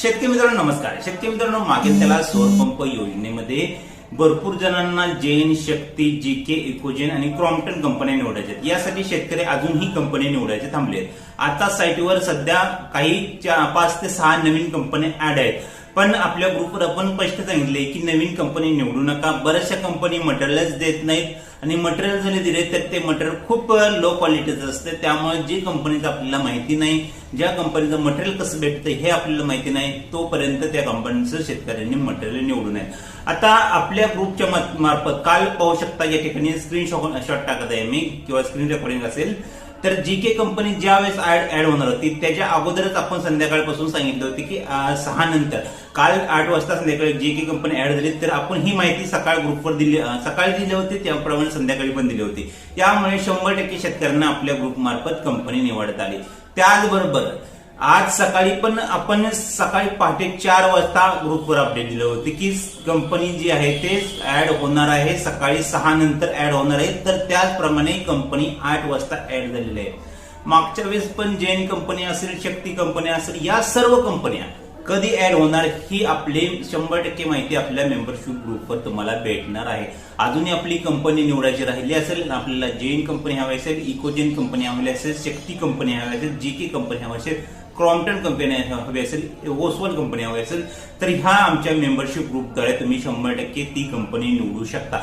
शेतकरी मित्रांनो नमस्कार. शेतकरी मित्रांनो मागील त्याला सौरपंप योजनेमध्ये भरपूर जणांना जैन शक्ती जी के इकोजेन आणि क्रॉम्प्टन कंपन्या निवडायच्या आहेत. यासाठी शेतकरी अजूनही कंपनी निवडायचे थांबले आहेत. आता साईटवर सध्या काही पाच ते सहा नवीन कंपन्या ऍड आहेत. पण आपल्या ग्रुपवर आपण स्पष्ट सांगितले की नवीन कंपनी निवडू नका. बऱ्याचशा कंपनी मटेरियलच देत नाहीत. आणि मटेरियल जरी दिले तर ते मटेरियल खूप लो क्वालिटीचं असते. त्यामुळे जी कंपनीचं आपल्याला माहिती नाही ज्या कंपनीचं मटेरियल कसं भेटतं हे आपल्याला माहिती नाही तोपर्यंत त्या कंपनीचं शेतकऱ्यांनी मटेरियल निवडू नये आता आपल्या ग्रुपच्या मार्फत काल पाहू शकता या ठिकाणी स्क्रीनशॉट शॉट टाकत आहे मी किंवा स्क्रीन रेकॉर्डिंग असेल. तर जी के कंपनी ज्या वेळेस ऍड ऍड होणार होती त्याच्या अगोदरच आपण संध्याकाळपासून सांगितलं होती की सहा नंतर. काल आठ वाजता संध्याकाळी जी के कंपनी ऍड झाली तर आपण ही माहिती सकाळ ग्रुपवर दिली सकाळी दिली होती त्याप्रमाणे संध्याकाळी पण दिली होती. त्यामुळे शंभर टक्के शेतकऱ्यांना आपल्या ग्रुप मार्फत कंपनी निवडत आली. त्याचबरोबर आज सकाळी पण आपण सकाळी पहाटे चार वाजता ग्रुपवर अपडेट दिलं होतं की कंपनी जी आहे ते ऍड होणार आहे. सकाळी सहा नंतर ऍड होणार आहे. तर त्याचप्रमाणे कंपनी आठ वाजता ऍड झालेली आहे. मागच्या वेळेस पण जैन कंपनी असेल शक्ती कंपनी असेल या सर्व कंपन्या कधी ऍड होणार ही आपली शंभर टक्के माहिती आपल्या मेंबरशिप ग्रुपवर तुम्हाला भेटणार आहे. अजूनही आपली कंपनी निवडायची राहिली असेल आपल्याला जैन कंपनी हवी असेल इकोजेन कंपनी हवी असेल शक्ती कंपनी हवी असेल जी के कंपनी हवी असेल क्रॉम्प्टन कंपनी हवी असेल ओसवाल कंपनी हवी असेल तर ह्या आमच्या मेंबरशिप ग्रुपद्वारे तुम्ही शंभर टक्के ती कंपनी निवडू शकता.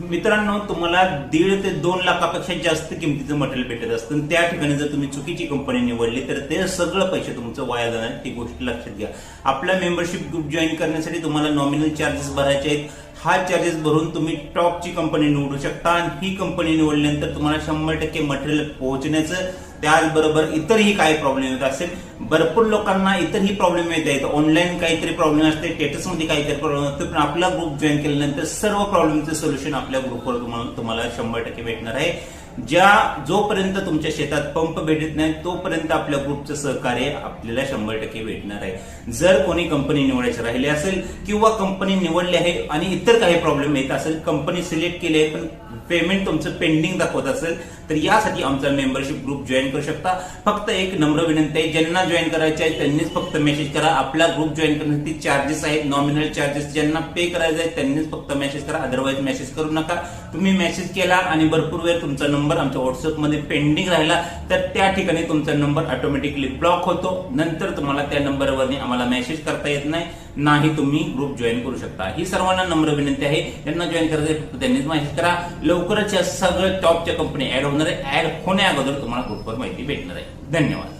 मित्रांनो तुम्हाला दीड ते दोन लाखापेक्षा जास्त किमतीचं मटेरियल भेटत असतं. आणि त्या ठिकाणी जर तुम्ही चुकीची कंपनी निवडली तर ते सगळं पैसे तुमचं वाया जाणार. ती गोष्ट लक्षात घ्या. आपला मेंबरशिप ग्रुप जॉईन करण्यासाठी तुम्हाला नॉमिनल चार्जेस भरायचे आहेत. हा चार्जेस भरून तुम्ही टॉपची कंपनी निवडू शकता आणि ही कंपनी निवडल्यानंतर तुम्हाला शंभर टक्के मटेरियल पोहोचण्याचं त्याचबरोबर इतरही काही प्रॉब्लेम येत असेल. भरपूर लोकांना इतरही प्रॉब्लेम येत आहेत. ऑनलाईन काहीतरी प्रॉब्लेम असते स्टेटसमध्ये काहीतरी प्रॉब्लेम असतो पण आपला ग्रुप जॉईन केल्यानंतर सर्व प्रॉब्लेमचं सोल्युशन आपल्या ग्रुपवर तुम्हाला तुम्हाला शंभर टक्के भेटणार आहे. ज्या जोपर्यंत तुमच्या शेतात पंप भेटत नाही तोपर्यंत आपल्या ग्रुपचं सहकार्य आपल्याला शंभर टक्के भेटणार आहे. जर कोणी कंपनी निवडायची राहिली असेल किंवा कंपनी निवडली आहे आणि इतर काही प्रॉब्लेम येत असेल कंपनी सिलेक्ट केली आहे पण पेमेंट तुमचं पेंडिंग दाखवत असेल तर यासाठी आमचा मेंबरशिप ग्रुप जॉईन करू शकता. फक्त एक नम्र विनंती आहे ज्यांना जॉईन करायचे आहे त्यांनीच फक्त मेसेज करा. आपला ग्रुप जॉईन करण्यासाठी चार्जेस आहेत नॉमिनल चार्जेस ज्यांना पे करायचे आहेत त्यांनीच फक्त मेसेज करा. अदरवाईज मेसेज करू नका. तुम्ही मेसेज केला आणि भरपूर वेळ तुमचा नंबर आमच्या व्हॉट्सअपमध्ये पेंडिंग राहिला तर त्या ठिकाणी तुमचा नंबर ऑटोमॅटिकली ब्लॉक होतो. नंतर तुम्हाला त्या नंबरवरनी आम्हाला मेसेज करता येत नाही नाही तुम्ही ग्रुप जॉईन करू शकता. ही सर्वांना नम्र विनंती आहे. ज्यांना जॉईन करायचं फक्त त्यांनीच माहिती करा. लवकरच या सगळं टॉपच्या कंपनी ऍड होणार आहे. ऍड होण्या अगोदर तुम्हाला ग्रुपवर माहिती भेटणार आहे. धन्यवाद.